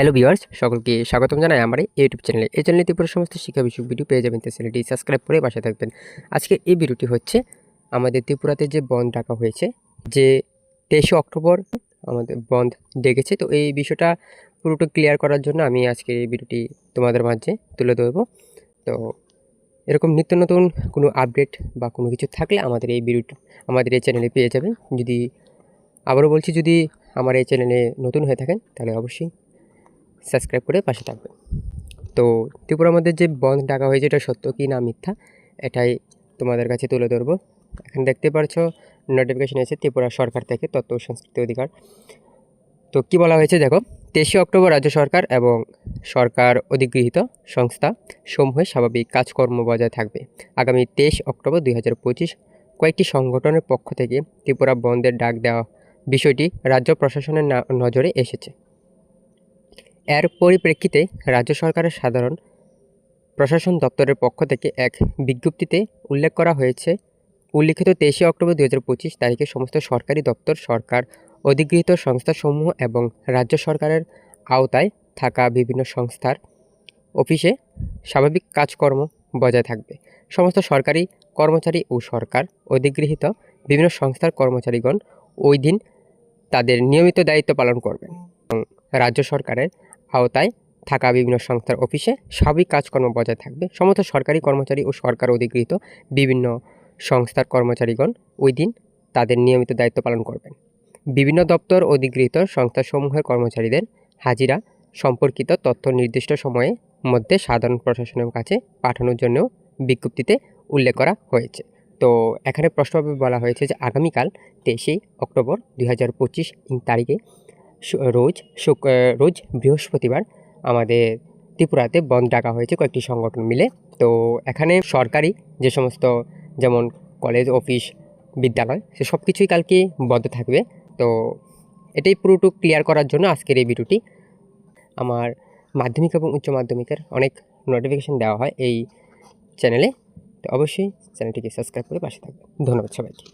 Hello viewers সকলকে স্বাগতম জানাই আমার এই ইউটিউব চ্যানেলে এই চ্যানেলে ত্রিপুরা সমস্ত শিক্ষা বিষয়ক ভিডিও পেয়ে যাবেন। তাই চ্যানেলটি সাবস্ক্রাইব করে পাশে থাকবেন। আজকে এই ভিডিওটি হচ্ছে আমাদের ত্রিপুরাতে যে বন্ধ ডাকা হয়েছে, যে তেইশে অক্টোবর আমাদের বন্ধ ডেকেছে। তো এই বিষয়টা পুরোটা ক্লিয়ার করার জন্য আমি আজকে এই ভিডিওটি তোমাদের মাঝে তুলে ধরবো। তো এরকম নিত্য নতুন কোনো আপডেট বা কোনো কিছু থাকলে আমাদের এই ভিডিওটি আমাদের এই চ্যানেলে পেয়ে যাবেন। যদি আবারও বলছি, যদি আমার এই চ্যানেলে নতুন হয়ে থাকেন, তাহলে অবশ্যই সাবস্ক্রাইব করে পাশে থাকবেন। তো ত্রিপুরার মধ্যে যে বন্ধ ডাকা হয়েছে, এটা সত্য কি না মিথ্যা? এটাই তোমাদের কাছে তুলে ধরবো। এখন দেখতে পারছ নোটিফিকেশন এসে ত্রিপুরা সরকার থেকে ও সংস্কৃতি অধিকার। তো কি বলা হয়েছে দেখো, তেইশে অক্টোবর রাজ্য সরকার এবং সরকার অধিগৃহীত সংস্থা সমূহে স্বাভাবিক কাজকর্ম বজায় থাকবে। আগামী তেইশ অক্টোবর দুই হাজার পঁচিশ কয়েকটি সংগঠনের পক্ষ থেকে ত্রিপুরা বন্ধের ডাক দেওয়া বিষয়টি রাজ্য প্রশাসনের নজরে এসেছে। এর পরিপ্রেক্ষিতে রাজ্য সরকারের সাধারণ প্রশাসন দপ্তরের পক্ষ থেকে এক বিজ্ঞপ্তিতে উল্লেখ করা হয়েছে, উল্লিখিত তেইশে অক্টোবর দু হাজার পঁচিশ তারিখে সমস্ত সরকারি দপ্তর, সরকার অধিগৃহীত সংস্থাসমূহ এবং রাজ্য সরকারের আওতায় থাকা বিভিন্ন সংস্থার অফিসে স্বাভাবিক কাজকর্ম বজায় থাকবে। সমস্ত সরকারি কর্মচারী ও সরকার অধিগৃহীত বিভিন্ন সংস্থার কর্মচারীগণ ওই দিন তাদের নিয়মিত দায়িত্ব পালন করবেন এবং রাজ্য সরকারের আওতায় থাকা বিভিন্ন সংস্থার অফিসে স্বাভাবিক কাজকর্ম বজায় থাকবে। সমস্ত সরকারি কর্মচারী ও সরকার অধিগৃহীত বিভিন্ন সংস্থার কর্মচারীগণ ওই দিন তাদের নিয়মিত দায়িত্ব পালন করবেন। বিভিন্ন দপ্তর অধিগৃহীত সংস্থাসমূহের কর্মচারীদের হাজিরা সম্পর্কিত তথ্য নির্দিষ্ট সময়ের মধ্যে সাধারণ প্রশাসনের কাছে পাঠানোর জন্য বিজ্ঞপ্তিতে উল্লেখ করা হয়েছে। তো এখানে প্রশ্নভাবে বলা হয়েছে যে আগামীকাল তেইশে অক্টোবর দুই হাজার পঁচিশ তারিখে রোজ শুক রোজ বৃহস্পতিবার আমাদের ত্রিপুরাতে বন্ধ ডাকা হয়েছে কয়েকটি সংগঠন মিলে। তো এখানে সরকারি যে সমস্ত যেমন কলেজ, অফিস, বিদ্যালয়, সে সব কিছুই কালকে বন্ধ থাকবে। তো এটাই পুরোটুক ক্লিয়ার করার জন্য আজকের এই ভিডিওটি। আমার মাধ্যমিক এবং উচ্চ মাধ্যমিকের অনেক নোটিফিকেশান দেওয়া হয় এই চ্যানেলে তো অবশ্যই চ্যানেলটিকে সাবস্ক্রাইব করে পাশে থাকবে। ধন্যবাদ সবাইকে।